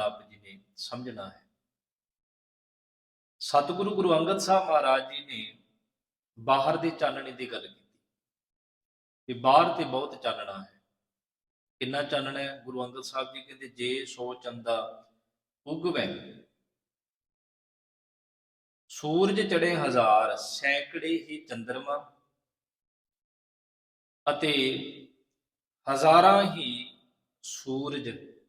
ਨਾਲ ਆਪ ਜੀ ਨੇ ਸਮਝਣਾ ਹੈ। ਸਤਿਗੁਰੂ ਗੁਰੂ ਅੰਗਦ ਸਾਹਿਬ ਮਹਾਰਾਜ ਜੀ ਨੇ ਬਾਹਰ ਦੇ ਚਾਨਣੇ ਦੀ ਗੱਲ ਕੀਤੀ ਕਿ ਬਾਹਰ ਤੇ ਬਹੁਤ ਚਾਨਣਾ ਹੈ। ਕਿੰਨਾ ਚਾਨਣਾ ਹੈ? ਗੁਰੂ ਅੰਗਦ ਸਾਹਿਬ ਜੀ ਕਹਿੰਦੇ, ਜੇ ਸੋ ਚੰਦਾ ਉਗਵੈ। ਸੂਰਜ ਚੜੇ ਹਜ਼ਾਰ, ਸੈਂਕੜੇ ਹੀ ਚੰਦਰਮਾ ਅਤੇ ਹਜ਼ਾਰਾਂ ਹੀ ਸੂਰਜ।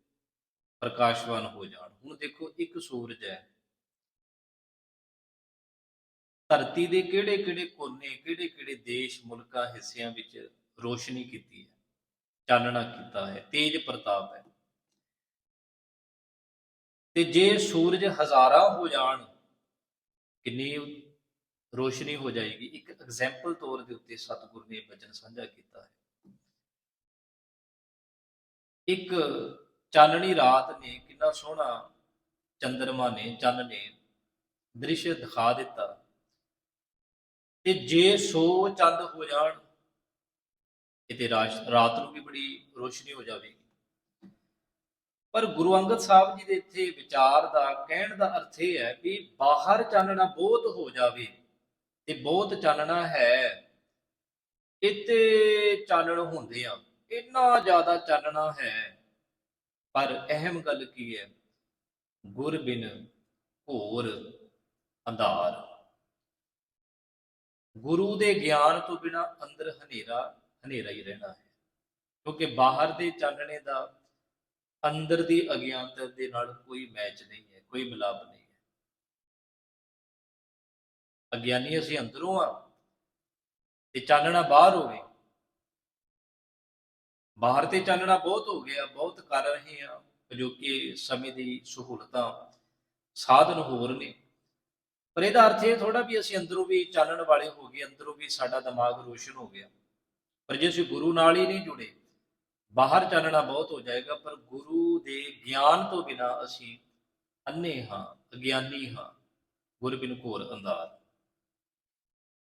ਪ੍ਰਕਾਸ਼ਵਾਨ ਹੋ ਜਾਣ। ਹੁਣ ਦੇਖੋ, ਇੱਕ ਸੂਰਜ ਹੈ। ਧਰਤੀ ਦੇ ਕਿਹੜੇ ਕਿਹੜੇ ਕੋਨੇ ਕਿਹੜੇ ਕਿਹੜੇ ਦੇਸ਼, ਮੁਲਕਾਂ, ਹਿੱਸਿਆਂ ਵਿੱਚ ਰੋਸ਼ਨੀ ਕੀਤੀ ਹੈ, ਚਾਨਣਾ ਕੀਤਾ ਹੈ, ਤੇਜ ਪ੍ਰਤਾਪ ਹੈ। ਤੇ ਜੇ ਸੂਰਜ ਹਜ਼ਾਰਾਂ ਹੋ ਜਾਣ, ਕਿੰਨੀ ਰੋਸ਼ਨੀ ਹੋ ਜਾਏਗੀ? ਇੱਕ ਐਗਜ਼ਾਮਪਲ ਤੌਰ ਦੇ ਉੱਤੇ ਸਤਿਗੁਰ ਨੇ ਬਚਨ ਸਾਂਝਾ ਕੀਤਾ ਹੈ। ਇੱਕ ਚਾਨਣੀ ਰਾਤ ਨੇ ਕਿੰਨਾ ਸੋਹਣਾ ਚੰਦਰਮਾ ਨੇ, ਚੰਨ ਨੇ ਦ੍ਰਿਸ਼ ਦਿਖਾ ਦਿੱਤਾ। ਤੇ ਜੇ ਸੋ ਚੰਦ ਹੋ ਜਾਣ, ਕਿਤੇ ਰਾਸ਼- ਰਾਤ ਨੂੰ ਵੀ ਬੜੀ ਰੋਸ਼ਨੀ ਹੋ ਜਾਵੇਗੀ। ਪਰ ਗੁਰੂ ਅੰਗਦ ਸਾਹਿਬ ਜੀ ਦੇ ਇੱਥੇ ਵਿਚਾਰ ਦਾ, ਕਹਿਣ ਦਾ ਅਰਥ ਇਹ ਹੈ ਵੀ ਬਾਹਰ ਚਾਨਣਾ ਬਹੁਤ ਹੋ ਜਾਵੇ ਤੇ ਬਹੁਤ ਚਾਨਣਾ ਹੈ, ਇੱਥੇ ਚਾਨਣ ਹੁੰਦੇ ਆ। ਇੰਨਾ ਜ਼ਿਆਦਾ ਚਾਨਣਾ ਹੈ ਪਰ ਅਹਿਮ ਗੱਲ ਕੀ ਹੈ? ਗੁਰ ਬਿਨ ਘੋਰ ਅੰਧਾਰ। ਗੁਰੂ ਦੇ ਗਿਆਨ ਤੋਂ ਬਿਨਾ ਅੰਦਰ ਹਨੇਰਾ ਹਨੇਰਾ ਹੀ ਰਹਿਣਾ ਹੈ। ਕਿਉਂਕਿ ਬਾਹਰ ਦੇ ਚਾਨਣੇ ਦਾ, ਅੰਦਰ ਦੀ ਅਗਿਆਨਤਾ ਦੇ ਨਾਲ ਕੋਈ ਮੈਚ ਨਹੀਂ ਹੈ, ਕੋਈ ਮਿਲਾਪ ਨਹੀਂ ਹੈ। ਅਗਿਆਨੀ ਅਸੀਂ ਅੰਦਰੋਂ ਆ ਤੇ ਚਾਨਣਾ ਬਾਹਰ ਹੋਵੇ ਬਾਹਰ ਤੇ ਚਾਨਣਾ ਬਹੁਤ ਹੋ ਗਿਆ, ਬਹੁਤ ਕਰ ਰਹੇ ਆ ਜੋ ਕਿ ਸਮੇਂ ਦੀ ਸਹੂਲਤਾਂ ਸਾਧਨ ਹੋਰ ਨੇ। ਪਰ ਇਹਦਾ ਅਰਥ ਇਹ ਥੋੜਾ ਵੀ ਅਸੀਂ ਅੰਦਰੋਂ ਵੀ ਚਾਨਣ ਵਾਲੇ ਹੋ ਗਏ, ਅੰਦਰੋਂ ਵੀ ਸਾਡਾ ਦਿਮਾਗ ਰੋਸ਼ਨ ਹੋ ਗਿਆ। ਪਰ ਜੇ ਅਸੀਂ ਗੁਰੂ ਨਾਲ ਹੀ ਨਹੀਂ ਜੁੜੇ, ਬਾਹਰ ਚਾਨਣਾ ਬਹੁਤ ਹੋ ਜਾਏਗਾ, ਪਰ ਗੁਰੂ ਦੇ ਗਿਆਨ ਤੋਂ ਬਿਨਾ ਅਸੀਂ ਅੰਨੇ ਹਾਂ, ਅਗਿਆਨੀ ਹਾਂ ਗੁਰਬਿਨ ਘੋਰ ਅੰਧਾਰ।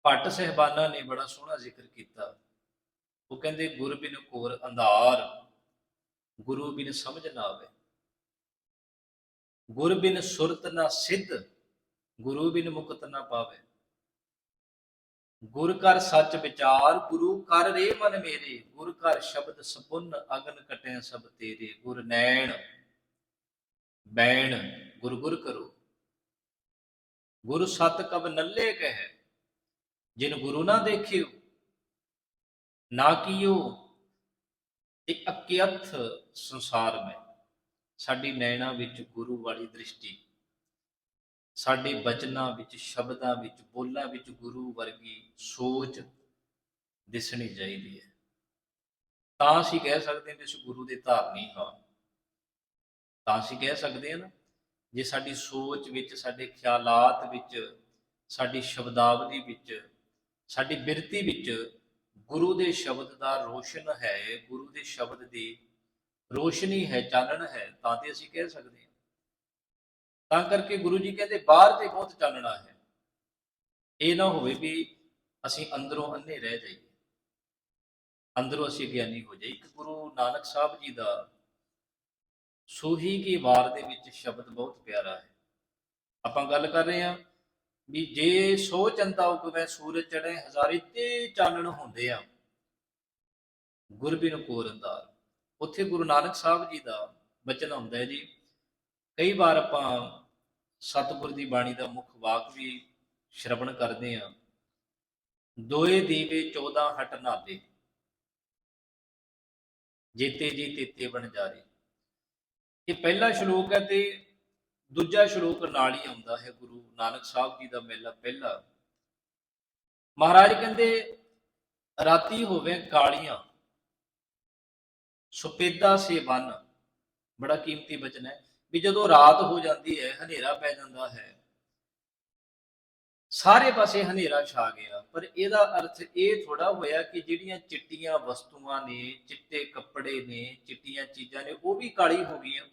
ਭੱਟ ਸਹਿਬਾਨਾ ਨੇ ਬੜਾ ਸੋਹਣਾ ਜ਼ਿਕਰ ਕੀਤਾ। ਉਹ ਕਹਿੰਦੇ, ਗੁਰ ਬਿਨ ਘੋਰ ਅੰਧਾਰ, ਗੁਰੂ ਬਿਨ ਸਮਝ ਨਾ ਆਵੇ। ਗੁਰ ਬਿਨ ਸੁਰਤ ਨਾ ਸਿੱਧ, ਗੁਰੂ ਬਿਨ ਮੁਕਤ ਨਾ ਪਾਵੇ। ਗੁਰ ਕਰ ਸੱਚ ਵਿਚਾਰ, ਗੁਰੂ ਕਰ ਰੇ ਮਨ ਮੇਰੇ। ਗੁਰ ਕਰ ਸ਼ਬਦ ਸਪੁੰਨ ਅਗਨ ਕਟੇ ਸਭ ਤੇਰੇ। ਗੁਰ ਨੈਣ, ਬੈਣ, ਗੁਰ ਗੁਰ ਕਰੋ। ਗੁਰ ਸਤ ਕਬ ਨੱਲੇ ਕਹਿ, ਜਿਨ ਗੁਰੂ ਨਾ ਦੇਖਿਓ ਨਾ ਕੀਓ, ਤੇ ਅਕਿਅਥ ਸੰਸਾਰ ਮੈਂ। ਸਾਡੀ ਨੈਣਾ ਵਿੱਚ ਗੁਰੂ ਵਾਲੀ ਦ੍ਰਿਸ਼ਟੀ, ਸਾਡੇ ਬਚਨਾਂ ਵਿੱਚ, ਸ਼ਬਦਾਂ ਵਿੱਚ, ਬੋਲਾਂ ਵਿੱਚ ਗੁਰੂ ਵਰਗੀ ਸੋਚ ਦਿਸਣੀ ਚਾਹੀਦੀ ਹੈ। ਤਾਂ ਅਸੀਂ ਕਹਿ ਸਕਦੇ ਹਾਂ ਕਿ ਅਸੀਂ ਗੁਰੂ ਦੇ ਧਾਰਨੀ ਹਾਂ। ਤਾਂ ਅਸੀਂ ਕਹਿ ਸਕਦੇ ਹਾਂ ਨਾ, ਜੇ ਸਾਡੀ ਸੋਚ ਵਿੱਚ, ਸਾਡੇ ਖਿਆਲਾਤ ਵਿੱਚ, ਸਾਡੀ ਸ਼ਬਦਾਵਲੀ ਵਿੱਚ, ਸਾਡੀ ਬਿਰਤੀ ਵਿੱਚ ਗੁਰੂ ਦੇ ਸ਼ਬਦ ਦਾ ਰੋਸ਼ਨ ਹੈ, ਗੁਰੂ ਦੇ ਸ਼ਬਦ ਦੀ ਰੋਸ਼ਨੀ ਹੈ, ਚਾਨਣ ਹੈ, ਤਾਂ ਤੇ ਅਸੀਂ ਕਹਿ ਸਕਦੇ ਹਾਂ। ਤਾਂ ਕਰਕੇ ਗੁਰੂ ਜੀ ਕਹਿੰਦੇ, ਬਾਹਰ ਤੇ ਬਹੁਤ ਚਾਨਣਾ ਹੈ। ਇਹ ਨਾ ਹੋਵੇ ਵੀ ਅਸੀਂ ਅੰਦਰੋਂ ਅੰਨੇ ਰਹਿ ਜਾਈਏ। ਅੰਦਰੋਂ ਅਸੀਂ ਗਿਆਨੀ ਹੋ ਜਾਈਏ। ਇੱਕ ਗੁਰੂ ਨਾਨਕ ਸਾਹਿਬ ਜੀ ਦਾ ਸੂਹੀ ਕੀ ਵਾਰ ਦੇ ਵਿੱਚ ਸ਼ਬਦ ਬਹੁਤ ਪਿਆਰਾ ਹੈ। ਆਪਾਂ ਗੱਲ ਕਰ ਰਹੇ ਹਾਂ ਵੀ ਜੇ ਸੋ ਚੰਦਾ ਉਗਵੇ ਸੂਰਜ ਚੜੇ ਹਜ਼ਾਰੇ ਤੇ ਚਾਨਣ ਹੁੰਦੇ ਆ। ਗੁਰਬਿਨ ਕੋਰ ਉੱਥੇ ਗੁਰੂ ਨਾਨਕ ਸਾਹਿਬ ਜੀ ਦਾ ਬਚਨ ਹੁੰਦਾ ਹੈ ਜੀ। ਕਈ ਵਾਰ ਆਪਾਂ ਸਤਿਗੁਰ ਦੀ ਬਾਣੀ ਦਾ ਮੁੱਖ ਵਾਕ ਵੀ ਸ਼ਰਵਣ ਕਰਦੇ ਆ ਦੋਏ ਦੀਵੇ 14 ਹਟ ਨਾਲੇ। ਜੀਤੇ ਜੀ ਤੇਤੇ ਬਣ ਜਾਰੇ। ਇਹ ਪਹਿਲਾ ਸ਼ਲੋਕ ਹੈ ਤੇ ਦੂਜਾ ਸ਼ਲੋਕ ਨਾਲ ਹੀ ਆਉਂਦਾ ਹੈ ਗੁਰੂ ਨਾਨਕ ਸਾਹਿਬ ਜੀ ਦਾ ਮੇਲਾ ਪਹਿਲਾ। ਮਹਾਰਾਜ ਕਹਿੰਦੇ, ਰਾਤੀ ਹੋਵੇ ਕਾਲੀਆਂ, ਸੁਪੇਦਾ ਸੇ ਬੜਾ ਕੀਮਤੀ ਬਚਨ ਹੈ। ਵੀ ਜਦੋਂ ਰਾਤ ਹੋ ਜਾਂਦੀ ਹੈ, ਹਨੇਰਾ ਪੈ ਜਾਂਦਾ ਹੈ। ਸਾਰੇ ਪਾਸੇ ਹਨੇਰਾ ਛਾ ਗਿਆ। ਪਰ ਇਹਦਾ ਅਰਥ ਇਹ ਥੋੜਾ ਹੋਇਆ ਕਿ ਜਿਹੜੀਆਂ ਚਿੱਟੀਆਂ ਵਸਤੂਆਂ ਨੇ, ਚਿੱਟੇ ਕੱਪੜੇ ਨੇ, ਚਿੱਟੀਆਂ ਚੀਜ਼ਾਂ ਨੇ, ਉਹ ਵੀ ਕਾਲੀ ਹੋ ਗਈਆਂ।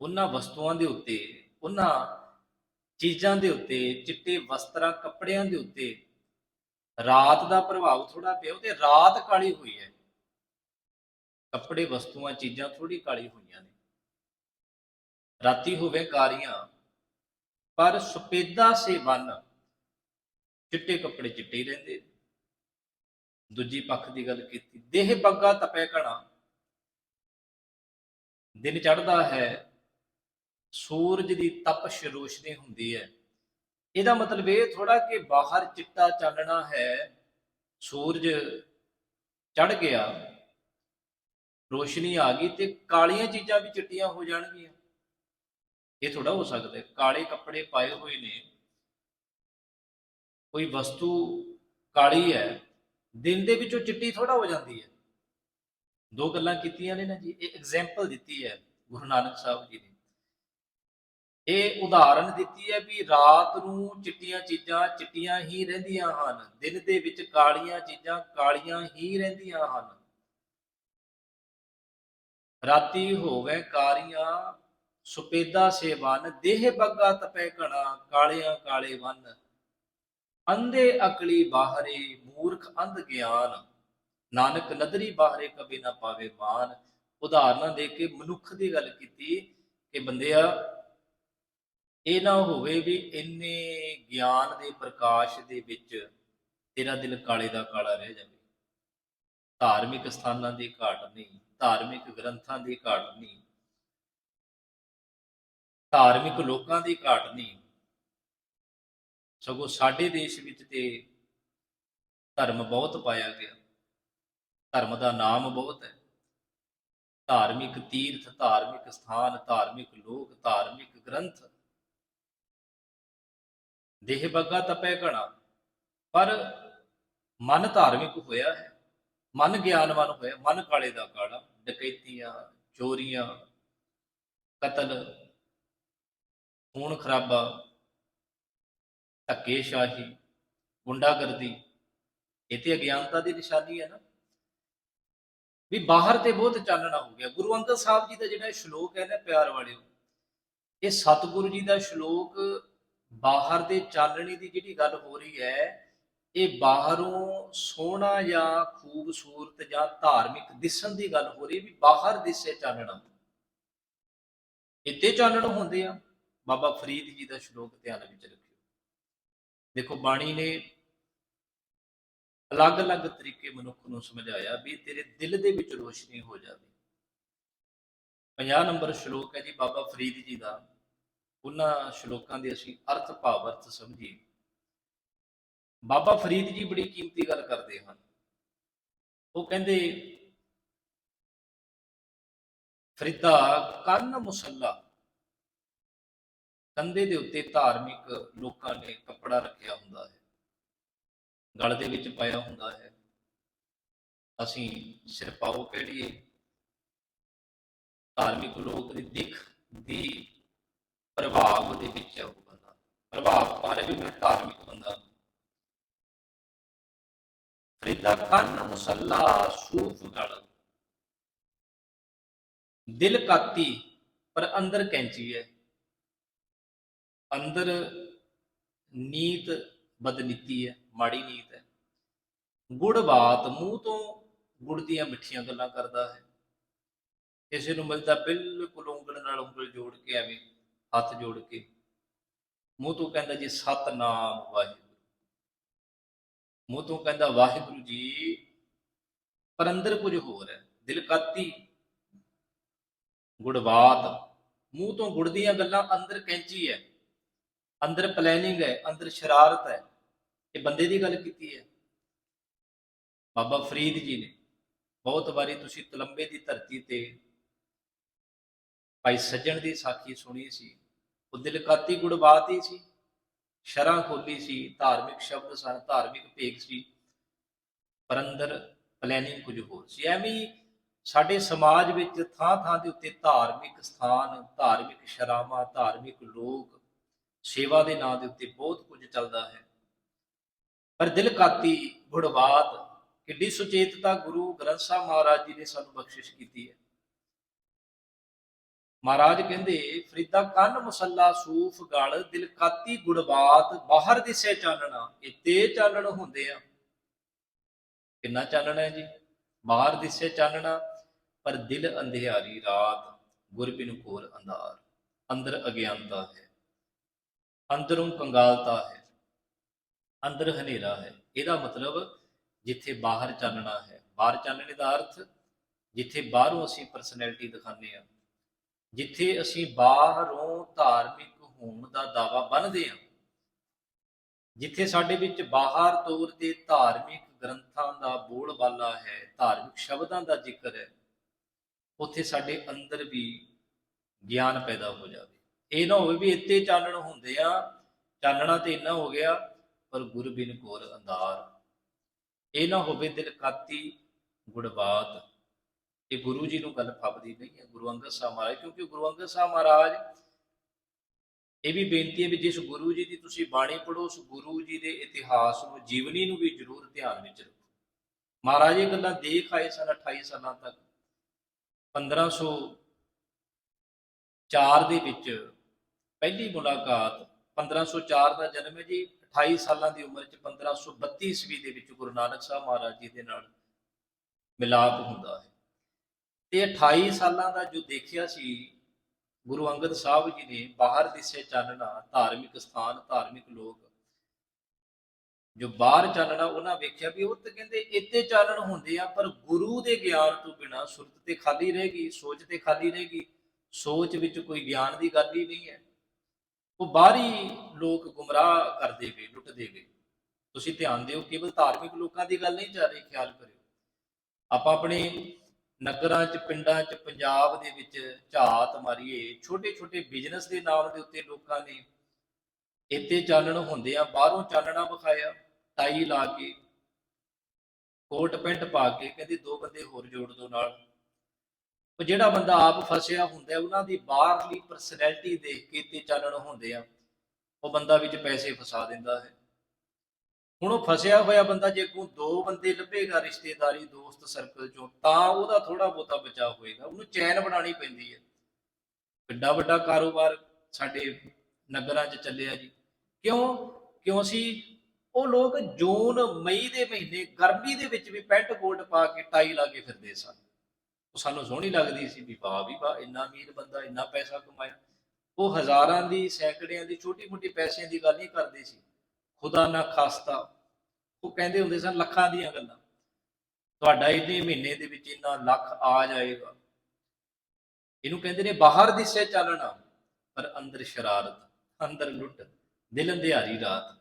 ਉਹਨਾਂ ਵਸਤੂਆਂ ਦੇ ਉੱਤੇ, ਉਹਨਾਂ ਚੀਜ਼ਾਂ ਦੇ ਉੱਤੇ, ਚਿੱਟੇ ਵਸਤਰਾਂ, ਕੱਪੜਿਆਂ ਦੇ ਉੱਤੇ ਰਾਤ ਦਾ ਪ੍ਰਭਾਵ ਥੋੜਾ ਪਿਆ ਤੇ ਰਾਤ ਕਾਲੀ ਹੋਈ ਹੈ। ਕੱਪੜੇ, ਵਸਤੂਆਂ, ਚੀਜ਼ਾਂ ਥੋੜੀ ਕਾਲੀ ਹੋਈਆਂ ਨੇ। ਰਾਤੀ ਹੋਵੇ ਕਾਰੀਆਂ ਪਰ ਸੁਪੇਦਾ ਸੇ ਚਿੱਟੇ ਕੱਪੜੇ ਚਿੱਟੇ ਹੀ ਰਹਿੰਦੇ। ਦੂਜੀ ਪੱਖ ਦੀ ਗੱਲ ਕੀਤੀ, ਦੇਹ ਬੱਗਾ ਤਪੈ ਘਣਾ, ਦਿਨ ਚੜ੍ਹਦਾ ਹੈ ਸੂਰਜ ਦੀ ਤਪਸ਼ ਰੋਸ਼ਨੀ ਹੁੰਦੀ ਹੈ। ਇਹਦਾ ਮਤਲਬ ਇਹ ਥੋੜਾ ਕਿ ਬਾਹਰ ਚਿੱਟਾ ਚਾਨਣਾ ਹੈ। ਸੂਰਜ ਚੜ ਗਿਆ, ਰੋਸ਼ਨੀ ਆ ਗਈ ਤੇ ਕਾਲੀਆਂ ਚੀਜ਼ਾਂ ਵੀ ਚਿੱਟੀਆਂ ਹੋ ਜਾਣਗੀਆਂ। ਇਹ ਥੋੜਾ ਹੋ ਸਕਦਾ ਕਾਲੇ ਕੱਪੜੇ ਪਾਏ ਹੋਏ ਨੇ। ਕੋਈ ਵਸਤੂ ਕਾਲੀ ਹੈ। ਦਿਨ ਦੇ ਵਿੱਚੋਂ ਚਿੱਟੀ ਥੋੜਾ ਹੋ ਜਾਂਦੀ ਹੈ। ਦੋ ਗੱਲਾਂ ਕੀਤੀਆਂ ਨੇ ਨਾ ਜੀ। ਇਹ ਐਗਜ਼ਾਮਪਲ ਦਿੱਤੀ ਹੈ ਗੁਰੂ ਨਾਨਕ ਸਾਹਿਬ ਜੀ ਨੇ। ਇਹ ਉਦਾਹਰਨ ਦਿੱਤੀ ਹੈ ਵੀ ਰਾਤ ਨੂੰ ਚਿੱਟੀਆਂ ਚੀਜ਼ਾਂ ਚਿੱਟੀਆਂ ਹੀ ਰਹਿੰਦੀਆਂ ਹਨ। ਦਿਨ ਦੇ ਵਿੱਚ ਕਾਲੀਆਂ ਚੀਜ਼ਾਂ ਕਾਲੀਆਂ ਹੀ ਰਹਿੰਦੀਆਂ ਹਨ। ਰਾਤੀ ਹੋਵੇ ਕਾਰੀਆਂ, ਸੁਪੇਦਾ ਸੇ ਦੇਹ ਬੱਗਾ ਤਪੈ ਘਣਾ ਕਾਲਿਆਂ ਕਾਲੇ ਵਨ। ਅੰਧੇ ਅਕਲੀ ਬਾਹਰੇ ਮੂਰਖ ਅੰਧ ਗਿਆਨ। ਨਾਨਕ ਨਦਰੀ ਬਾਹਰੇ ਕਬੀ ਨਾ ਪਾਵੇ ਮਾਨ ਉਦਾਹਰਨਾਂ ਦੇ ਕੇ ਮਨੁੱਖ ਦੀ ਗੱਲ ਕੀਤੀ ਕਿ ਬੰਦਿਆ ਇਹ ਨਾ ਹੋਵੇ ਵੀ ਇੰਨੇ ਗਿਆਨ ਦੇ ਪ੍ਰਕਾਸ਼ ਦੇ ਵਿੱਚ ਤੇਰਾ ਦਿਲ ਕਾਲੇ ਦਾ ਕਾਲਾ ਰਹਿ ਜਾਵੇ। ਧਾਰਮਿਕ ਸਥਾਨਾਂ ਦੀ ਘਾਟ ਨਹੀਂ, ਧਾਰਮਿਕ ਗ੍ਰੰਥਾਂ ਦੀ ਘਾਟ ਨਹੀਂ, ਧਾਰਮਿਕ ਲੋਕਾਂ ਦੀ ਘਾਟ ਨਹੀਂ। ਸਗੋਂ ਸਾਡੇ ਦੇਸ਼ ਵਿੱਚ ਤੇ ਧਰਮ ਬਹੁਤ ਪਾਇਆ ਗਿਆ। ਧਰਮ ਦਾ ਨਾਮ ਬਹੁਤ ਹੈ। ਧਾਰਮਿਕ ਤੀਰਥ, ਧਾਰਮਿਕ ਸਥਾਨ, ਧਾਰਮਿਕ ਲੋਕ, ਧਾਰਮਿਕ ਗ੍ਰੰਥ ਦੇਹ ਬੱਗਾ ਤਪੈ ਘਣਾ ਪਰ ਮਨ ਧਾਰਮਿਕ ਹੋਇਆ ਹੈ, ਮਨ ਗਿਆਨਵਾਨ ਹੋਇਆ, ਮਨ ਕਾਲੇ ਦਾ ਕਾਲਾ ਡਕੈਤੀਆਂ, ਚੋਰੀਆਂ, ਕਤਲ ਖੂਨ ਖਰਾਬਾ ਧੱਕੇਸ਼ਾਹੀ, ਗੁੰਡਾਗਰਦੀ, ਇਹ ਤੇ ਅਗਿਆਨਤਾ ਦੀ ਨਿਸ਼ਾਨੀ ਹੈ ਨਾ। ਵੀ ਬਾਹਰ ਤੇ ਬਹੁਤ ਚਾਨਣਾ ਹੋ ਗਿਆ। ਗੁਰੂ ਅੰਗਦ ਸਾਹਿਬ ਜੀ ਦਾ ਜਿਹੜਾ ਸ਼ਲੋਕ ਹੈ ਨਾ ਪਿਆਰ ਵਾਲਿਓ, ਇਹ ਸਤਿਗੁਰੂ ਜੀ ਦਾ ਸ਼ਲੋਕ ਬਾਹਰ ਦੇ ਚਾਨਣੀ ਦੀ ਜਿਹੜੀ ਗੱਲ ਹੋ ਰਹੀ ਹੈ, ਇਹ ਬਾਹਰੋਂ ਸੋਹਣਾ ਜਾਂ ਖੂਬਸੂਰਤ ਜਾਂ ਧਾਰਮਿਕ ਦਿਸਣ ਦੀ ਗੱਲ ਹੋ ਰਹੀ ਵੀ ਬਾਹਰ ਦਿਸੇ ਚਾਨਣਾ। ਇੱਥੇ ਚਾਨਣ ਹੁੰਦੇ ਆ। ਬਾਬਾ ਫਰੀਦ ਜੀ ਦਾ ਸ਼ਲੋਕ ਧਿਆਨ ਵਿੱਚ ਰੱਖਿਓ। ਦੇਖੋ, ਬਾਣੀ ਨੇ ਅਲੱਗ-ਅਲੱਗ ਤਰੀਕੇ ਮਨੁੱਖ ਨੂੰ ਸਮਝਾਇਆ ਵੀ ਤੇਰੇ ਦਿਲ ਦੇ ਵਿੱਚ ਰੋਸ਼ਨੀ ਹੋ ਜਾਵੇ। 50 ਨੰਬਰ ਸ਼ਲੋਕ ਹੈ ਜੀ ਬਾਬਾ ਫਰੀਦ ਜੀ ਦਾ। ਉਹਨਾਂ ਸ਼ਲੋਕਾਂ ਦੇ ਅਸੀਂ ਅਰਥ ਭਾਵ ਅਰਥ ਸਮਝੀਏ ਬਾਬਾ ਫਰੀਦ ਜੀ ਬੜੀ ਕੀਮਤੀ ਗੱਲ ਕਰਦੇ ਹਨ। ਉਹ ਕਹਿੰਦੇ, ਫਰੀਦਾ ਕੰਨ ਮੁਸੱਲਾ। ਕੰਧੇ ਦੇ ਉੱਤੇ ਧਾਰਮਿਕ ਲੋਕਾਂ ਨੇ ਕੱਪੜਾ ਰੱਖਿਆ ਹੁੰਦਾ ਹੈ। ਗਲ ਦੇ ਵਿੱਚ ਪਾਇਆ ਹੁੰਦਾ ਹੈ। ਅਸੀਂ ਸਿਰ ਪਾਓ ਕਹਿੜੀਏ ਧਾਰਮਿਕ ਲੋਕ ਦੀ ਦਿੱਖ ਦੀ ਪ੍ਰਭਾਵ ਦੇ ਵਿੱਚ ਹੈ ਉਹ ਬੰਦਾ, ਪ੍ਰਭਾਵ ਪਾਰੇ ਵੀ ਮੈਂ ਧਾਰਮਿਕ ਬੰਦਾ ਫਰੀਦਾ ਕੰਨ ਮੁਸੱਲਾ ਸੂਫ ਗਲ। ਦਿਲ ਕਾਤੀ, ਪਰ ਅੰਦਰ ਕੈਂਚੀ ਹੈ ਅੰਦਰ ਨੀਤ ਬਦਨੀਤੀ ਹੈ ਮਾੜੀ ਨੀਤ ਹੈ ਗੁੜ ਬਾਤ ਮੂੰਹ ਤੋਂ ਗੁੜ ਦੀਆਂ ਮਿੱਠੀਆਂ ਗੱਲਾਂ ਕਰਦਾ ਹੈ। ਕਿਸੇ ਨੂੰ ਮਿਲਦਾ ਬਿਲਕੁਲ ਉਂਗਲ ਨਾਲ ਉਂਗਲ ਜੋੜ ਕੇ ਐਵੇਂ ਹੱਥ ਜੋੜ ਕੇ। ਮੂੰਹ ਤੋਂ ਕਹਿੰਦਾ ਜੀ, ਸਤਨਾਮ ਵਾਹਿਗੁਰੂ। ਮੂੰਹ ਤੋਂ ਕਹਿੰਦਾ, ਵਾਹਿਗੁਰੂ ਜੀ ਪਰ ਅੰਦਰ ਕੁਝ ਹੋਰ ਹੈ। ਦਿਲ ਕਾਤੀ ਗੁੜਵਾਤ। ਮੂੰਹ ਤੋਂ ਗੁੜ ਦੀਆਂ ਗੱਲਾਂ ਅੰਦਰ ਕੈਂਚੀ ਹੈ। ਅੰਦਰ ਪਲੈਨਿੰਗ ਹੈ, ਅੰਦਰ ਸ਼ਰਾਰਤ ਹੈ। ਇਹ ਬੰਦੇ ਦੀ ਗੱਲ ਕੀਤੀ ਹੈ। ਬਾਬਾ ਫਰੀਦ ਜੀ ਨੇ, ਬਹੁਤ ਵਾਰੀ ਤੁਸੀਂ ਤਲੰਬੇ ਦੀ ਧਰਤੀ ਤੇ ਭਾਈ ਸੱਜਣ ਦੀ ਸਾਖੀ ਸੁਣੀ ਸੀ, ਉਹ ਦਿਲਕਾਤੀ ਕਾਤੀ ਗੁੜਬਾਤ ਹੀ ਸੀ, ਸ਼ਰਾਂ ਖੋਲੀ ਸੀ, ਧਾਰਮਿਕ ਸ਼ਬਦ ਸਨ, ਧਾਰਮਿਕ ਭੇਗ ਸੀ, ਪਰ ਅੰਦਰ ਪਲੈਨਿੰਗ ਕੁਝ ਹੋਰ ਸੀ। ਐਵੇਂ ਸਾਡੇ ਸਮਾਜ ਵਿੱਚ ਥਾਂ ਥਾਂ ਦੇ ਉੱਤੇ ਧਾਰਮਿਕ ਸਥਾਨ, ਧਾਰਮਿਕ ਸ਼ਰਾਵਾਂ, ਧਾਰਮਿਕ ਲੋਕ ਸੇਵਾ ਦੇ ਨਾਂ ਦੇ ਉੱਤੇ ਬਹੁਤ ਕੁਝ ਚੱਲਦਾ ਹੈ। ਪਰ ਦਿਲਕਾਤੀ ਗੁੜਵਾਤ, ਕਿੱਡੀ ਸੁਚੇਤਤਾ ਗੁਰੂ ਗ੍ਰੰਥ ਸਾਹਿਬ ਮਹਾਰਾਜ ਜੀ ਨੇ ਸਾਨੂੰ ਬਖਸ਼ਿਸ਼ ਕੀਤੀ ਹੈ। ਮਹਾਰਾਜ ਕਹਿੰਦੇ, ਫਰੀਦਾ ਕੰਨ ਮੁਸੱਲਾ ਸੂਫ ਗਲ, ਦਿਲ ਕਾਤੀ ਗੁੜਬਾਤ ਬਾਹਰ ਦਿਸੇ ਚਾਨਣਾ ਇਹ ਤੇ ਚਾਨਣ ਹੁੰਦੇ ਆ। ਕਿੰਨਾ ਚਾਨਣਾ ਹੈ ਜੀ? ਬਾਹਰ ਦਿਸੇ ਚਾਨਣਾ, ਪਰ ਦਿਲ ਅੰਧਿਆਰੀ ਰਾਤ, ਗੁਰਬਿਨ ਕੋਰ ਅੰਧਾਰ। ਅੰਦਰ ਅਗਿਆਨਤਾ ਹੈ, ਅੰਦਰੋਂ ਕੰਗਾਲਤਾ ਹੈ, ਅੰਦਰ ਹਨੇਰਾ ਹੈ। ਇਹਦਾ ਮਤਲਬ ਜਿੱਥੇ ਬਾਹਰ ਚਾਨਣਾ ਹੈ। ਬਾਹਰ ਚਾਨਣੇ ਦਾ ਅਰਥ, ਜਿੱਥੇ ਬਾਹਰੋਂ ਅਸੀਂ ਪਰਸਨੈਲਿਟੀ ਦਿਖਾਉਂਦੇ ਆ ਜਿੱਥੇ ਅਸੀਂ ਬਾਹਰੋਂ ਧਾਰਮਿਕ ਹੋਣ ਦਾ ਦਾਵਾ ਬੰਨਦੇ ਹਾਂ। ਜਿੱਥੇ ਸਾਡੇ ਵਿੱਚ ਬਾਹਰ ਤੌਰ ਤੇ ਧਾਰਮਿਕ ਗ੍ਰੰਥਾਂ ਦਾ ਬੋਲਬਾਲਾ ਹੈ, ਧਾਰਮਿਕ ਸ਼ਬਦਾਂ ਦਾ ਜ਼ਿਕਰ ਹੈ, ਉੱਥੇ ਸਾਡੇ ਅੰਦਰ ਵੀ ਗਿਆਨ ਪੈਦਾ ਹੋ ਜਾਵੇ। ਇਹ ਨਾ ਹੋਵੇ ਵੀ ਇੱਥੇ ਚਾਨਣ ਹੁੰਦੇ ਆ, ਚਾਨਣਾ ਤੇ ਇੰਨਾ ਹੋ ਗਿਆ, ਪਰ ਗੁਰਬਿਨ ਕੋਰ ਅੰਧਾਰ। ਇਹ ਨਾ ਹੋਵੇ ਦਿਲ ਕਾਤੀ ਗੁੜਬਾਤ। ਇਹ ਗੁਰੂ ਜੀ ਨੂੰ ਗੱਲ ਫੱਬਦੀ ਨਹੀਂ ਹੈ, ਗੁਰੂ ਅੰਗਦ ਸਾਹਿਬ ਮਹਾਰਾਜ, ਕਿਉਂਕਿ ਗੁਰੂ ਅੰਗਦ ਸਾਹਿਬ ਮਹਾਰਾਜ ਇਹ ਵੀ ਬੇਨਤੀ ਹੈ ਵੀ ਜਿਸ ਗੁਰੂ ਜੀ ਦੀ ਤੁਸੀਂ ਬਾਣੀ ਪੜੋ ਉਸ ਗੁਰੂ ਜੀ ਦੇ ਇਤਿਹਾਸ ਨੂੰ, ਜੀਵਨੀ ਨੂੰ ਵੀ ਜ਼ਰੂਰ ਧਿਆਨ ਵਿੱਚ ਰੱਖੋ। ਮਹਾਰਾਜ ਇਹ ਗੱਲਾਂ ਦੇਖ ਆਏ ਸਨ 28 ਸਾਲਾਂ ਤੱਕ। 1504 ਦੇ ਵਿੱਚ ਪਹਿਲੀ ਮੁਲਾਕਾਤ 1504 ਦਾ ਜਨਮ ਹੈ ਜੀ 28 ਸਾਲਾਂ ਦੀ ਉਮਰ 'ਚ 1532 ਈਸਵੀ ਦੇ ਵਿੱਚ ਗੁਰੂ ਨਾਨਕ ਸਾਹਿਬ ਮਹਾਰਾਜ ਜੀ ਦੇ ਨਾਲ ਮਿਲਾਪ ਹੁੰਦਾ ਹੈ। ਤੇ 28 ਸਾਲਾਂ ਦਾ ਜੋ ਦੇਖਿਆ ਸੀ ਗੁਰੂ ਅੰਗਦ ਸਾਹਿਬ ਜੀ ਨੇ ਬਾਹਰ ਦਿਸੇ ਚਾਨਣਾ, ਧਾਰਮਿਕ ਸਥਾਨ, ਧਾਰਮਿਕ ਲੋਕ, ਜੋ ਬਾਹਰ ਚਾਨਣਾ ਉਹਨਾਂ ਵੇਖਿਆ ਵੀ ਉਹ ਤਾਂ ਕਹਿੰਦੇ ਇੱਥੇ ਚਾਨਣ ਹੁੰਦੇ ਆ, ਪਰ ਗੁਰੂ ਦੇ ਗਿਆਨ ਤੋਂ ਬਿਨਾ ਸੁਰਤ ਤੇ ਖਾਲੀ ਰਹੇਗੀ ਸੋਚ ਤੇ ਖਾਲੀ ਰਹੇਗੀ ਸੋਚ ਵਿੱਚ ਕੋਈ ਗਿਆਨ ਦੀ ਗੱਲ ਹੀ ਨਹੀਂ ਹੈ। ਉਹ ਬਾਹਰੀ ਲੋਕ ਗੁੰਮਰਾਹ ਕਰਦੇ ਗਏ ਲੁੱਟਦੇ ਗਏ ਤੁਸੀਂ ਧਿਆਨ ਦਿਓ, ਕੇਵਲ ਧਾਰਮਿਕ ਲੋਕਾਂ ਦੀ ਗੱਲ ਨਹੀਂ ਚੱਲ ਰਹੀ, ਖਿਆਲ ਕਰਿਓ। ਆਪਾਂ ਆਪਣੇ ਨਗਰਾਂ 'ਚ, ਪਿੰਡਾਂ 'ਚ, ਪੰਜਾਬ ਦੇ ਵਿੱਚ ਝਾਤ ਮਾਰੀਏ ਛੋਟੇ ਛੋਟੇ ਬਿਜ਼ਨਸ ਦੇ ਨਾਮ ਦੇ ਉੱਤੇ ਲੋਕਾਂ ਨੇ ਇੱਥੇ ਚਾਨਣ ਹੁੰਦੇ ਆ, ਬਾਹਰੋਂ ਚਾਨਣਾ ਵਿਖਾਇਆ, ਟਾਈ ਲਾ ਕੇ, ਕੋਟ ਪੈਂਟ ਪਾ ਕੇ, ਕਹਿੰਦੇ ਦੋ ਬੰਦੇ ਹੋਰ ਜੋੜ ਦੋ ਨਾਲ। ਉਹ ਜਿਹੜਾ ਬੰਦਾ ਆਪ ਫਸਿਆ ਹੁੰਦਾ, ਉਹਨਾਂ ਦੀ ਬਾਹਰਲੀ ਪਰਸਨੈਲਿਟੀ ਦੇਖ ਕੇ ਤੇ ਚਾਨਣ ਹੁੰਦੇ ਆ। ਉਹ ਬੰਦਾ ਵਿੱਚ ਪੈਸੇ ਫਸਾ ਦਿੰਦਾ ਹੈ। ਹੁਣ ਉਹ ਫਸਿਆ ਹੋਇਆ ਬੰਦਾ ਜੇ ਕੋਈ ਦੋ ਬੰਦੇ ਲੱਭੇਗਾ, ਰਿਸ਼ਤੇਦਾਰੀ, ਦੋਸਤ ਸਰਕਲ ਚੋਂ, ਤਾਂ ਉਹਦਾ ਥੋੜਾ ਬਹੁਤਾ ਬਚਾਅ ਹੋਏਗਾ। ਉਹਨੂੰ ਚੈਨ ਬਣਾਉਣੀ ਪੈਂਦੀ ਹੈ। ਕਿੱਡਾ ਵੱਡਾ ਕਾਰੋਬਾਰ ਸਾਡੇ ਨਗਰਾਂ 'ਚ ਚੱਲਿਆ ਜੀ। ਕਿਉਂ? ਕਿਉਂ ਸੀ ਉਹ ਲੋਕ ਜੂਨ, ਮਈ ਦੇ ਮਹੀਨੇ ਗਰਮੀ ਦੇ ਵਿੱਚ ਵੀ ਪੈਂਟ ਕੋਟ ਪਾ ਕੇ ਟਾਈ ਲਾ ਕੇ ਫਿਰਦੇ ਸਨ। ਉਹ ਸਾਨੂੰ ਸੋਹਣੀ ਲੱਗਦੀ ਸੀ ਵੀ ਵਾਹ ਵੀ ਵਾਹ, ਇੰਨਾ ਅਮੀਰ ਬੰਦਾ, ਇੰਨਾ ਪੈਸਾ ਕਮਾਇਆ। ਉਹ ਹਜ਼ਾਰਾਂ ਦੀ, ਸੈਂਕੜਿਆਂ ਦੀ ਛੋਟੀ ਮੋਟੀ ਪੈਸਿਆਂ ਦੀ ਗੱਲ ਨਹੀਂ ਕਰਦੇ ਸੀ। ਖੁਦਾ ਨਾ ਖਾਸਤਾ। ਉਹ ਕਹਿੰਦੇ ਹੁੰਦੇ ਸਨ, ਲੱਖਾਂ ਦੀਆਂ ਗੱਲਾਂ। ਤੁਹਾਡਾ ਇੰਨੇ ਮਹੀਨੇ ਦੇ ਵਿੱਚ ਇੰਨਾ ਲੱਖ ਆ ਜਾਏਗਾ। ਇਹਨੂੰ ਕਹਿੰਦੇ ਨੇ ਬਾਹਰ ਦਿਸੇ ਚੱਲਣਾ, ਪਰ ਅੰਦਰ ਸ਼ਰਾਰਤ, ਅੰਦਰ ਲੁੱਟ, ਦਿਲ ਅੰਧਿਆਰੀ ਰਾਤ।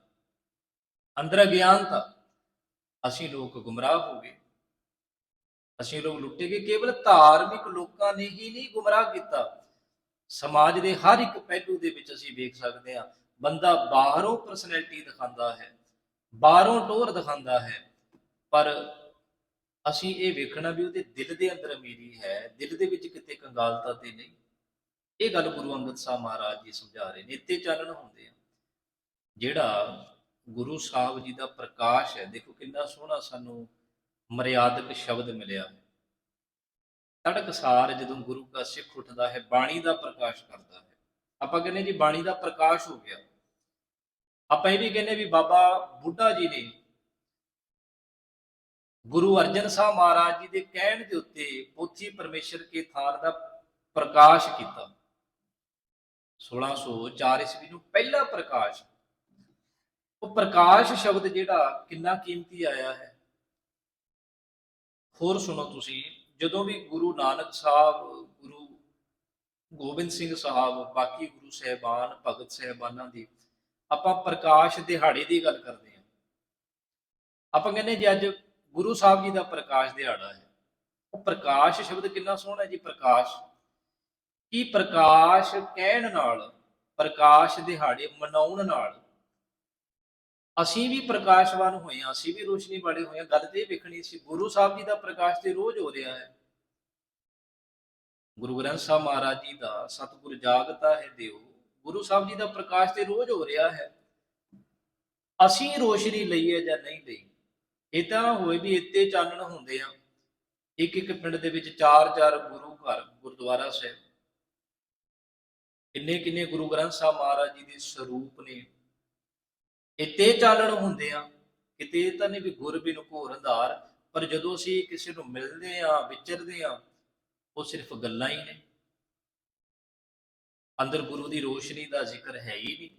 ਅੰਦਰ ਅਗਿਆਨਤਾ। ਅਸੀਂ ਲੋਕ ਗੁੰਮਰਾਹ ਹੋ ਗਏ। ਅਸੀਂ ਲੋਕ ਲੁੱਟੇ ਗਏ। ਕੇਵਲ ਧਾਰਮਿਕ ਲੋਕਾਂ ਨੇ ਹੀ ਨਹੀਂ ਗੁੰਮਰਾਹ ਕੀਤਾ। ਸਮਾਜ ਦੇ ਹਰ ਇੱਕ ਪਹਿਲੂ ਦੇ ਵਿੱਚ ਅਸੀਂ ਵੇਖ ਸਕਦੇ ਹਾਂ। ਬੰਦਾ ਬਾਹਰੋਂ ਪਰਸਨੈਲਿਟੀ ਦਿਖਾਉਂਦਾ ਹੈ, ਬਾਹਰੋਂ ਟੋਰ ਦਿਖਾਉਂਦਾ ਹੈ, ਪਰ ਅਸੀਂ ਇਹ ਵੇਖਣਾ ਵੀ ਉਹਦੇ ਦਿਲ ਦੇ ਅੰਦਰ ਅਮੀਰੀ ਹੈ, ਦਿਲ ਦੇ ਵਿੱਚ ਕਿਤੇ ਕੰਗਾਲਤਾ ਤੇ ਨਹੀਂ। ਇਹ ਗੱਲ ਗੁਰੂ ਅੰਗਦ ਸਾਹਿਬ ਮਹਾਰਾਜ ਜੀ ਸਮਝਾ ਰਹੇ ਨੇ, ਇੱਥੇ ਚਾਨਣ ਹੁੰਦੇ ਆ। ਜਿਹੜਾ ਗੁਰੂ ਸਾਹਿਬ ਜੀ ਦਾ ਪ੍ਰਕਾਸ਼ ਹੈ, ਦੇਖੋ ਕਿੰਨਾ ਸੋਹਣਾ ਸਾਨੂੰ ਮਰਿਆਦਕ ਸ਼ਬਦ ਮਿਲਿਆ। ਹੈ ਤੜਕਸਾਰ ਜਦੋਂ ਗੁਰੂ ਦਾ ਸਿੱਖ ਉੱਠਦਾ ਹੈ, ਬਾਣੀ ਦਾ ਪ੍ਰਕਾਸ਼ ਕਰਦਾ ਹੈ। ਆਪਾਂ ਕਹਿੰਦੇ ਜੀ, ਬਾਣੀ ਦਾ ਪ੍ਰਕਾਸ਼ ਹੋ ਗਿਆ। ਆਪਾਂ ਇਹ ਵੀ ਕਹਿੰਦੇ ਵੀ ਬਾਬਾ ਬੁੱਢਾ ਜੀ ਨੇ ਗੁਰੂ ਅਰਜਨ ਸਾਹਿਬ ਮਹਾਰਾਜ ਜੀ ਦੇ ਕਹਿਣ ਦੇ ਉੱਤੇ ਪੋਥੀ ਪਰਮੇਸ਼ਰ ਕੇ ਥਾਨ ਦਾ ਪ੍ਰਕਾਸ਼ ਕੀਤਾ। 1604 ਈਸਵੀ ਨੂੰ ਪਹਿਲਾ ਪ੍ਰਕਾਸ਼। ਉਹ ਪ੍ਰਕਾਸ਼ ਸ਼ਬਦ ਜਿਹੜਾ ਕਿੰਨਾ ਕੀਮਤੀ ਆਇਆ ਹੈ। ਹੋਰ ਸੁਣੋ ਤੁਸੀਂ, ਜਦੋਂ ਵੀ ਗੁਰੂ ਨਾਨਕ ਸਾਹਿਬ, ਗੁਰੂ ਗੋਬਿੰਦ ਸਿੰਘ ਸਾਹਿਬ, ਬਾਕੀ ਗੁਰੂ ਸਹਿਬਾਨ, ਭਗਤ ਸਹਿਬਾਨਾਂ ਦੀ ਆਪਾਂ ਪ੍ਰਕਾਸ਼ ਦਿਹਾੜੇ ਦੀ ਗੱਲ ਕਰਦੇ ਹਾਂ। ਆਪਾਂ ਕਹਿੰਦੇ ਜੀ ਅੱਜ ਗੁਰੂ ਸਾਹਿਬ ਜੀ ਦਾ ਪ੍ਰਕਾਸ਼ ਦਿਹਾੜਾ ਹੈ। ਉਹ ਪ੍ਰਕਾਸ਼ ਸ਼ਬਦ ਕਿੰਨਾ ਸੋਹਣਾ ਜੀ, ਪ੍ਰਕਾਸ਼। ਕੀ ਪ੍ਰਕਾਸ਼ ਕਹਿਣ ਨਾਲ, ਪ੍ਰਕਾਸ਼ ਦਿਹਾੜੇ ਮਨਾਉਣ ਨਾਲ ਅਸੀਂ ਵੀ ਪ੍ਰਕਾਸ਼ਵਾਨ ਹੋਏ ਹਾਂ, ਅਸੀਂ ਵੀ ਰੋਸ਼ਨੀ ਵਾਲੇ ਹੋਏ ਹਾਂ। ਗੱਲ ਤੇ ਵੇਖਣੀ ਸੀ ਗੁਰੂ ਸਾਹਿਬ ਜੀ ਦਾ ਪ੍ਰਕਾਸ਼ ਤੇ ਰੋਜ਼ ਹੋ ਰਿਹਾ ਹੈ। ਗੁਰੂ ਗ੍ਰੰਥ ਸਾਹਿਬ ਮਹਾਰਾਜ ਜੀ ਦਾ ਸਤਿਗੁਰ ਜਾਗਤਾ ਹੈ ਦਿਓ। ਗੁਰੂ ਸਾਹਿਬ ਜੀ ਦਾ ਪ੍ਰਕਾਸ਼ ਤੇ ਰੋਜ਼ ਹੋ ਰਿਹਾ ਹੈ। ਅਸੀਂ ਰੋਸ਼ਨੀ ਲਈਏ ਜਾਂ ਨਹੀਂ ਲਈ, ਇਹ ਤਾਂ ਹੋਏ ਵੀ ਇੱਥੇ ਚਾਨਣ ਹੁੰਦੇ ਆ। ਇੱਕ ਇੱਕ ਪਿੰਡ ਦੇ ਵਿੱਚ ਚਾਰ ਚਾਰ ਗੁਰੂ ਘਰ, ਗੁਰਦੁਆਰਾ ਸਾਹਿਬ। ਕਿੰਨੇ ਕਿੰਨੇ ਗੁਰੂ ਗ੍ਰੰਥ ਸਾਹਿਬ ਮਹਾਰਾਜ ਜੀ ਦੇ ਸਰੂਪ ਨੇ। ਇੱਥੇ ਚਾਨਣ ਹੁੰਦੇ ਆ। ਕਿਤੇ ਇਹ ਤਾਂ ਨਹੀਂ ਵੀ ਗੁਰ ਬਿਨ ਘੋਰ ਅੰਧਾਰ, ਪਰ ਜਦੋਂ ਅਸੀਂ ਕਿਸੇ ਨੂੰ ਮਿਲਦੇ ਆ, ਵਿਚਰਦੇ ਆ, ਉਹ ਸਿਰਫ ਗੱਲਾਂ ਹੀ ਨੇ। ਅੰਦਰ ਗੁਰੂ ਦੀ ਰੋਸ਼ਨੀ ਦਾ ਜ਼ਿਕਰ ਹੈ ਹੀ ਨਹੀਂ।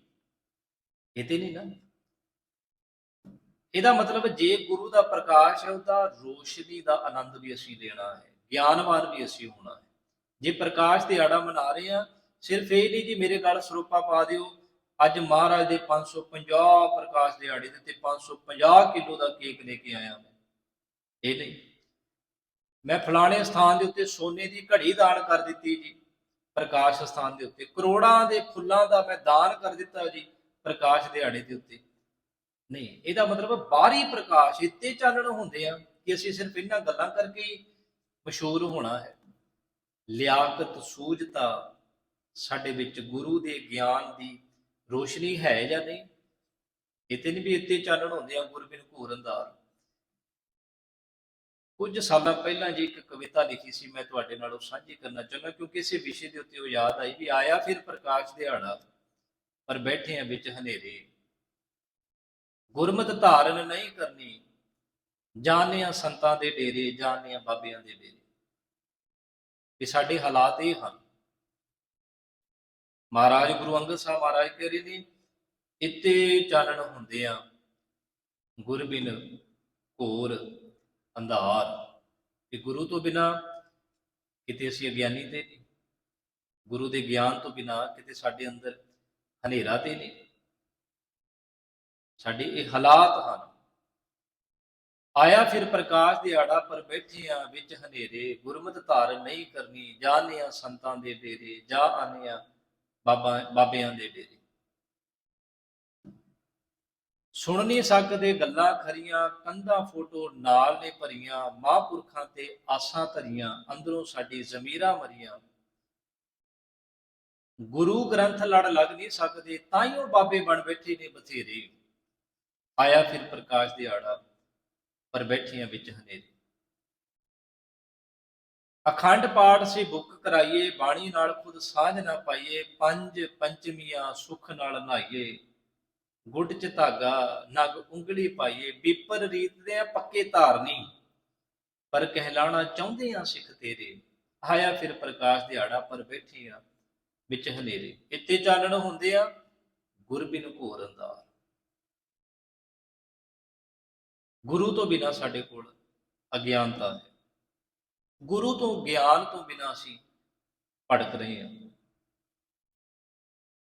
ਇਹ ਤੇ ਨਹੀਂ ਨਾ। ਇਹਦਾ ਮਤਲਬ ਜੇ ਗੁਰੂ ਦਾ ਪ੍ਰਕਾਸ਼ ਹੈ, ਉਹਦਾ ਰੋਸ਼ਨੀ ਦਾ ਆਨੰਦ ਵੀ ਅਸੀਂ ਲੈਣਾ ਹੈ, ਗਿਆਨਵਾਨ ਵੀ ਅਸੀਂ ਹੋਣਾ ਹੈ। ਜੇ ਪ੍ਰਕਾਸ਼ ਦੇ ਆੜਾ ਮਨਾ ਰਹੇ ਆ ਸਿਰਫ ਇਹ ਨਹੀਂ ਜੀ ਮੇਰੇ ਗੱਲ ਸਰੂਪਾ ਪਾ ਦਿਓ, ਅੱਜ ਮਹਾਰਾਜ ਦੇ 550 ਪ੍ਰਕਾਸ਼ ਦੇ ਆੜੇ ਦੇ ਤੇ 550 ਕਿਲੋ ਦਾ ਕੇਕ ਲੈ ਕੇ ਆਇਆ ਮੈਂ। ਇਹ ਨਹੀਂ। ਮੈਂ ਫਲਾਣੇ ਸਥਾਨ ਦੇ ਉੱਤੇ ਸੋਨੇ ਦੀ ਘੜੀ ਦਾਨ ਕਰ ਦਿੱਤੀ ਜੀ। ਪ੍ਰਕਾਸ਼ ਸਥਾਨ ਦੇ ਉੱਤੇ। ਕਰੋੜਾਂ ਦੇ ਫੁੱਲਾਂ ਦਾ ਮੈਂ ਦਾਨ ਕਰ ਦਿੱਤਾ ਜੀ ਪ੍ਰਕਾਸ਼ ਦਿਹਾੜੇ ਦੇ ਉੱਤੇ। ਨਹੀਂ, ਇਹਦਾ ਮਤਲਬ ਬਾਹਰੀ ਪ੍ਰਕਾਸ਼ ਇੱਤੇ ਚਾਨਣ ਹੁੰਦੇ ਆ ਕਿ ਅਸੀਂ ਸਿਰਫ ਇਹਨਾਂ ਗੱਲਾਂ ਕਰਕੇ ਹੀ ਮਸ਼ਹੂਰ ਹੋਣਾ ਹੈ। ਲਿਆਕਤ, ਸੂਝਤਾ ਸਾਡੇ ਵਿੱਚ ਗੁਰੂ ਦੇ ਗਿਆਨ ਦੀ ਰੋਸ਼ਨੀ ਹੈ ਜਾਂ ਨਹੀਂ? ਇਤੇ ਨਹੀਂ ਵੀ ਇੱਤੇ ਚਾਨਣ ਹੁੰਦੇ ਆ ਗੁਰਬਿਨ ਘੂਰਨਦਾਰ ਕੁਝ ਸਾਲਾਂ ਪਹਿਲਾਂ ਜੀ ਇੱਕ ਕਵਿਤਾ ਲਿਖੀ ਸੀ, ਮੈਂ ਤੁਹਾਡੇ ਨਾਲ ਉਹ ਸਾਂਝੀ ਕਰਨਾ ਚਾਹੁੰਦਾ, ਕਿਉਂਕਿ ਇਸੇ ਵਿਸ਼ੇ ਦੇ ਉੱਤੇ ਉਹ ਯਾਦ ਆਈ ਵੀ ਆਇਆ ਫਿਰ ਪ੍ਰਕਾਸ਼ ਦਿਹਾੜਾ, ਪਰ ਬੈਠੇ ਆ ਵਿੱਚ ਹਨੇਰੇ। ਗੁਰਮਤ ਧਾਰਨ ਨਹੀਂ ਕਰਨੀ, ਜਾਣਿਆ ਸੰਤਾਂ ਦੇ ਡੇਰੇ, ਜਾਣਿਆ ਬਾਬਿਆਂ ਦੇ ਡੇਰੇ। ਇਹ ਸਾਡੇ ਹਾਲਾਤ ਇਹ ਹਨ। ਮਹਾਰਾਜ ਗੁਰੂ ਅੰਗਦ ਸਾਹਿਬ ਮਹਾਰਾਜ ਕਹਿ ਰਹੇ ਨੇ, ਇੱਤੇ ਚਾਨਣ ਹੁੰਦੇ ਆ, ਗੁਰਬਿਨ ਘੋਰ ਅੰਧਾਰ। ਕਿ ਗੁਰੂ ਤੋਂ ਬਿਨਾ ਕਿਤੇ ਅਸੀਂ ਅਗਿਆਨੀ ਤੇ ਨਹੀਂ। ਗੁਰੂ ਦੇ ਗਿਆਨ ਤੋਂ ਬਿਨਾ ਕਿਤੇ ਸਾਡੇ ਅੰਦਰ ਹਨੇਰਾ ਤੇ ਨਹੀਂ। ਸਾਡੇ ਇਹ ਹਾਲਾਤ ਹਨ। ਆਇਆ ਫਿਰ ਪ੍ਰਕਾਸ਼ ਦੇ ਆੜਾ ਪਰ ਬੈਠੇ ਆ ਵਿੱਚ ਹਨੇਰੇ, ਗੁਰਮਤ ਧਾਰ ਨਹੀਂ ਕਰਨੀ, ਜਾਣਿਆ ਸੰਤਾਂ ਦੇ ਡੇਰੇ, ਜਾ ਆਨਿਆ ਬਾਬਾ ਬਾਬਿਆਂ ਦੇ ਡੇਰੇ। ਸੁਣ ਨਹੀਂ ਸਕਦੇ, ਗੱਲਾਂ ਖਰੀਆਂ, ਕੰਧਾਂ ਫੋਟੋ ਨਾਲ ਨੇ ਭਰੀਆਂ, ਮਹਾਂਪੁਰਖਾਂ ਤੇ ਆਸਾਂ ਧਰੀਆਂ, ਅੰਦਰੋਂ ਸਾਡੀ ਜ਼ਮੀਰਾਂ ਮਰੀਆਂ। ਗੁਰੂ ਗ੍ਰੰਥ ਲੜ ਲੱਗ ਨਹੀਂ ਸਕਦੇ ਤਾਈਓ ਬਾਬੇ ਬਣ ਬੈਠੇ ਨੇ ਬਥੇਰੇ। ਆਇਆ ਫਿਰ ਪ੍ਰਕਾਸ਼ ਦਿਹਾੜਾ ਪਰ ਬੈਠੀਆਂ ਵਿੱਚ ਹਨੇਰੇ। ਅਖੰਡ ਪਾਠ ਸੀ ਬੁੱਕ ਕਰਾਈਏ, ਬਾਣੀ ਨਾਲ ਖੁਦ ਸਾਝ ਨਾ ਪਾਈਏ, ਪੰਜ ਪੰਚਮੀਆਂ ਸੁਖ ਨਾਲ ਨਹਾਈਏ ਗੁੱਡ ਚ ਧਾਗਾ, ਨਗ ਉਂਗਲੀ ਪਾਈਏ, ਬੀਪਰ ਰੀਤ ਦੇ ਆ ਪੱਕੇ ਧਾਰਨੀ ਪਰ ਕਹਿਲਾਣਾ ਚਾਹੁੰਦੇ ਆ ਸਿੱਖ ਤੇਰੇ। ਆਇਆ ਫਿਰ ਪ੍ਰਕਾਸ਼ ਦਿਹਾੜਾ ਪਰ ਬੈਠੇ ਆ ਵਿੱਚ ਹਨੇਰੇ। ਇੱਥੇ ਚਾਨਣ ਹੁੰਦੇ ਆ ਗੁਰਬਿਨ ਘੋਰ ਅੰਧਾਰ। ਗੁਰੂ ਤੋਂ ਬਿਨਾ ਸਾਡੇ ਕੋਲ ਅਗਿਆਨਤਾ ਹੈ। ਗੁਰੂ ਤੋਂ ਗਿਆਨ ਤੋਂ ਬਿਨਾ ਅਸੀਂ ਭਟਕ ਰਹੇ ਹਾਂ।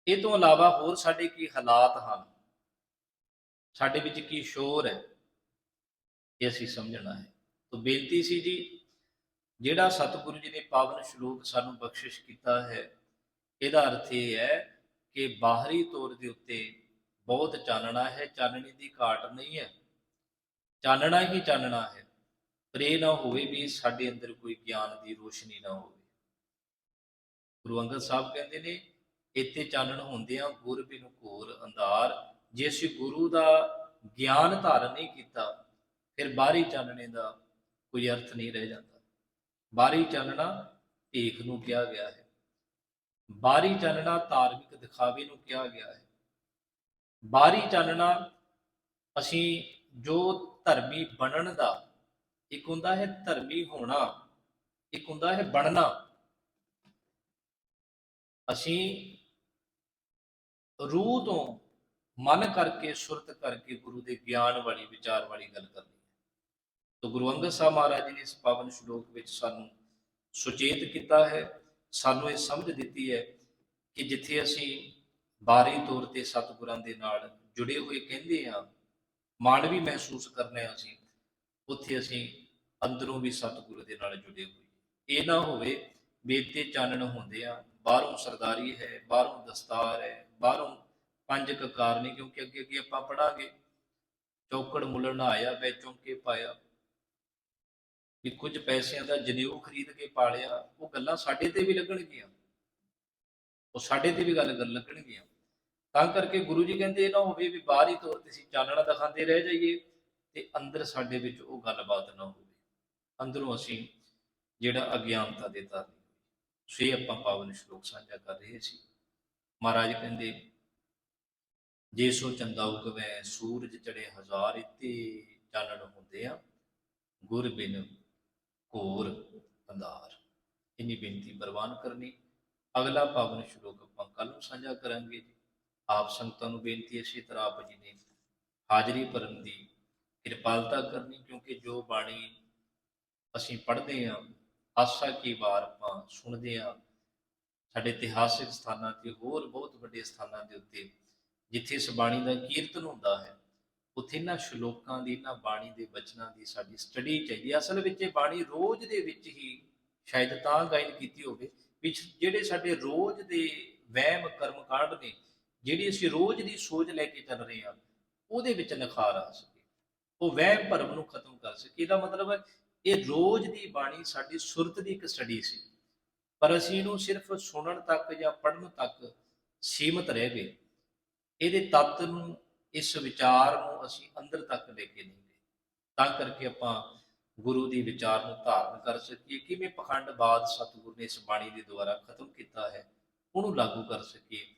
ਇਹ ਤੋਂ ਇਲਾਵਾ ਹੋਰ ਸਾਡੇ ਕੀ ਹਾਲਾਤ ਹਨ? ਸਾਡੇ ਵਿੱਚ ਕੀ ਸ਼ੋਰ ਹੈ, ਇਹ ਅਸੀਂ ਸਮਝਣਾ ਹੈ। ਤੋਂ ਬੇਨਤੀ ਸੀ ਜੀ, ਜਿਹੜਾ ਸਤਿਗੁਰੂ ਜੀ ਨੇ ਪਾਵਨ ਸ਼ਲੋਕ ਸਾਨੂੰ ਬਖਸ਼ਿਸ਼ ਕੀਤਾ ਹੈ, ਇਹਦਾ ਅਰਥ ਇਹ ਹੈ ਕਿ ਬਾਹਰੀ ਤੌਰ ਦੇ ਉੱਤੇ ਬਹੁਤ ਚਾਨਣਾ ਹੈ, ਚਾਨਣੀ ਦੀ ਘਾਟ ਨਹੀਂ ਹੈ। ਚਾਨਣਾ ਹੀ ਚਾਨਣਾ ਹੈ, ਪਰ ਇਹ ਨਾ ਹੋਵੇ ਵੀ ਸਾਡੇ ਅੰਦਰ ਕੋਈ ਗਿਆਨ ਦੀ ਰੋਸ਼ਨੀ ਨਾ ਹੋਵੇ। ਗੁਰੂ ਅੰਗਦ ਸਾਹਿਬ ਕਹਿੰਦੇ ਨੇ, ਇੱਥੇ ਚਾਨਣ ਹੁੰਦੇ ਆ ਗੁਰ ਬਿਨ ਘੋਰ ਅੰਧਾਰ ਜੇ ਅਸੀਂ ਗੁਰੂ ਦਾ ਗਿਆਨ ਧਾਰਨ ਨਹੀਂ ਕੀਤਾ, ਫਿਰ ਬਾਹਰੀ ਚਾਨਣੇ ਦਾ ਕੋਈ ਅਰਥ ਨਹੀਂ ਰਹਿ ਜਾਂਦਾ। ਬਾਹਰੀ ਚਾਨਣਾ ਭੇਖ ਨੂੰ ਕਿਹਾ ਗਿਆ ਹੈ। ਬਾਹਰੀ ਚਾਨਣਾ ਧਾਰਮਿਕ ਦਿਖਾਵੇ ਨੂੰ ਕਿਹਾ ਗਿਆ ਹੈ। ਬਾਹਰੀ ਚਾਨਣਾ ਅਸੀਂ ਜੋ ਧਰਮੀ ਬਣਨ ਦਾ, ਇੱਕ ਹੁੰਦਾ ਹੈ ਧਰਮੀ ਹੋਣਾ, ਇੱਕ ਹੁੰਦਾ ਹੈ ਬਣਨਾ। ਅਸੀਂ ਰੂਹ ਤੋਂ ਮਨ ਕਰਕੇ, ਸੁਰਤ ਕਰਕੇ ਗੁਰੂ ਦੇ ਗਿਆਨ ਵਾਲੀ, ਵਿਚਾਰ ਵਾਲੀ ਗੱਲ ਕਰਨੀ ਹੈ। ਤਾਂ ਗੁਰੂ ਅੰਗਦ ਸਾਹਿਬ ਮਹਾਰਾਜ ਜੀ ਨੇ ਇਸ ਪਾਵਨ ਸ਼ਲੋਕ ਵਿੱਚ ਸਾਨੂੰ ਸੁਚੇਤ ਕੀਤਾ ਹੈ, ਸਾਨੂੰ ਇਹ ਸਮਝ ਦਿੱਤੀ ਹੈ ਕਿ ਜਿੱਥੇ ਅਸੀਂ ਬਾਰੀ ਤੌਰ ਤੇ ਸਤਿਗੁਰਾਂ ਦੇ ਨਾਲ ਜੁੜੇ ਹੋਏ ਕਹਿੰਦੇ ਆ ਮਾਨਵੀ ਮਹਿਸੂਸ ਕਰਨੇ ਅਸੀਂ, ਉੱਥੇ ਅਸੀਂ ਅੰਦਰੋਂ ਵੀ ਸਤਿਗੁਰੂ ਦੇ ਨਾਲ ਜੁੜੇ ਹੋਏ ਇਹ ਨਾ ਹੋਵੇ ਬੇਤੇ ਚਾਨਣ ਹੁੰਦੇ ਆ ਬਾਹਰੋਂ ਸਰਦਾਰੀ ਹੈ, ਬਾਹਰੋਂ ਦਸਤਾਰ ਹੈ, ਬਾਹਰੋਂ ਪੰਜ ਕਕਾਰ ਨਹੀਂ ਕਿਉਂਕਿ ਅੱਗੇ ਅੱਗੇ ਆਪਾਂ ਪੜਾਂਗੇ। ਚੌਕੜ ਮੁੱਲ ਨਾ ਆਇਆ ਬੈ ਚੌਂਕੇ ਪਾਇਆ। ਵੀ ਕੁਝ ਪੈਸਿਆਂ ਦਾ ਜਨੇਊ ਖਰੀਦ ਕੇ ਪਾਲਿਆ, ਉਹ ਗੱਲਾਂ ਸਾਡੇ ਤੇ ਵੀ ਲੱਗਣਗੀਆਂ। ਉਹ ਸਾਡੇ ਤੇ ਵੀ ਗੱਲ ਕਰ ਲੱਗਣਗੀਆਂ। ਤਾਂ ਕਰਕੇ ਗੁਰੂ ਜੀ ਕਹਿੰਦੇ, ਇਹ ਨਾ ਹੋਵੇ ਵੀ ਬਾਹਰੀ ਤੌਰ ਤੇ ਅਸੀਂ ਚਾਨਣਾ ਦਿਖਾਉਂਦੇ ਰਹਿ ਜਾਈਏ ਤੇ ਅੰਦਰ ਸਾਡੇ ਵਿੱਚ ਉਹ ਗੱਲਬਾਤ ਨਾ ਹੋਵੇ। ਅੰਦਰੋਂ ਅਸੀਂ ਜਿਹੜਾ ਅਗਿਆਨਤਾ ਦੇ ਧਾਰਨੀ ਸੋ ਇਹ ਆਪਾਂ ਪਾਵਨ ਸ਼ਲੋਕ ਸਾਂਝਾ ਕਰ ਰਹੇ ਸੀ। ਮਹਾਰਾਜ ਕਹਿੰਦੇ ਜੇ ਸੋ ਚੰਦਾ ਉਗਵੈ, ਸੂਰਜ ਚੜੇ ਹਜ਼ਾਰ ਇਤੇ ਚਾਨਣ ਹੁੰਦੇ ਆ, ਗੁਰ ਬਿਨ ਘੋਰ ਅੰਧਾਰ। ਇਨੀ ਬੇਨਤੀ ਪ੍ਰਵਾਨ ਕਰਨੀ। ਅਗਲਾ ਪਾਵਨ ਸ਼ਲੋਕ ਆਪਾਂ ਕੱਲ ਨੂੰ ਸਾਂਝਾ ਕਰਾਂਗੇ ਆਪ ਸੰਗਤਾਂ ਨੂੰ ਬੇਨਤੀ ਹੈ, ਇਸੇ ਤਰ੍ਹਾਂ ਆਪ ਜੀ ਨੇ ਹਾਜ਼ਰੀ ਭਰਨ ਦੀ ਕਿਰਪਾਲਤਾ ਕਰਨੀ, ਕਿਉਂਕਿ ਜੋ ਬਾਣੀ ਅਸੀਂ ਪੜ੍ਹਦੇ ਹਾਂ ਆਸਾ ਕੀ ਵਾਰ ਆਪਾਂ ਸੁਣਦੇ ਹਾਂ, ਸਾਡੇ ਇਤਿਹਾਸਿਕ ਸਥਾਨਾਂ ਤੇ ਹੋਰ ਬਹੁਤ ਵੱਡੇ ਸਥਾਨਾਂ ਦੇ ਉੱਤੇ ਜਿੱਥੇ ਇਸ ਬਾਣੀ ਦਾ ਕੀਰਤਨ ਹੁੰਦਾ ਹੈ, ਉੱਥੇ ਇਹਨਾਂ ਸ਼ਲੋਕਾਂ ਦੀ ਇਹਨਾਂ ਬਾਣੀ ਦੇ ਬਚਨਾਂ ਦੀ ਸਾਡੀ ਸਟੱਡੀ ਚਾਹੀਦੀ ਹੈ। ਅਸਲ ਵਿੱਚ ਇਹ ਬਾਣੀ ਰੋਜ਼ ਦੇ ਵਿੱਚ ਹੀ ਸ਼ਾਇਦ ਤਾਂ ਗਾਇਨ ਕੀਤੀ ਹੋਵੇ ਵਿੱਚ ਜਿਹੜੇ ਸਾਡੇ ਰੋਜ਼ ਦੇ ਵਹਿਮ ਕਰਮ ਕਾਂਡ ਨੇ, ਜਿਹੜੀ ਅਸੀਂ ਰੋਜ਼ ਦੀ ਸੋਚ ਲੈ ਕੇ ਚੱਲ ਰਹੇ ਹਾਂ, ਉਹਦੇ ਵਿੱਚ ਨਿਖਾਰ ਆ ਸਕੇ। ਉਹ ਵਹਿਮ ਭਰਮ ਨੂੰ ਖਤਮ ਕਰ ਸਕੇ। ਇਹਦਾ ਮਤਲਬ ਹੈ, ਇਹ ਰੋਜ਼ ਦੀ ਬਾਣੀ ਸਾਡੀ ਸੁਰਤ ਦੀ ਇੱਕ ਸਟੱਡੀ ਸੀ। ਪਰ ਅਸੀਂ ਇਹਨੂੰ ਸਿਰਫ ਸੁਣਨ ਤੱਕ ਜਾਂ ਪੜ੍ਹਨ ਤੱਕ ਸੀਮਤ ਰਹਿ ਗਏ। ਇਹਦੇ ਤੱਤ ਨੂੰ, ਇਸ ਵਿਚਾਰ ਨੂੰ ਅਸੀਂ ਅੰਦਰ ਤੱਕ ਲੈ ਕੇ ਨਹੀਂ ਗਏ। ਤਾਂ ਕਰਕੇ ਆਪਾਂ ਗੁਰੂ ਦੀ ਵਿਚਾਰ ਨੂੰ ਧਾਰਨ ਕਰ ਸਕੀਏ। ਕਿਵੇਂ ਪਖੰਡਬਾਦ ਸਤਿਗੁਰ ਨੇ ਇਸ ਬਾਣੀ ਦੇ ਦੁਆਰਾ ਖਤਮ ਕੀਤਾ ਹੈ, ਉਹਨੂੰ ਲਾਗੂ ਕਰ ਸਕੀਏ।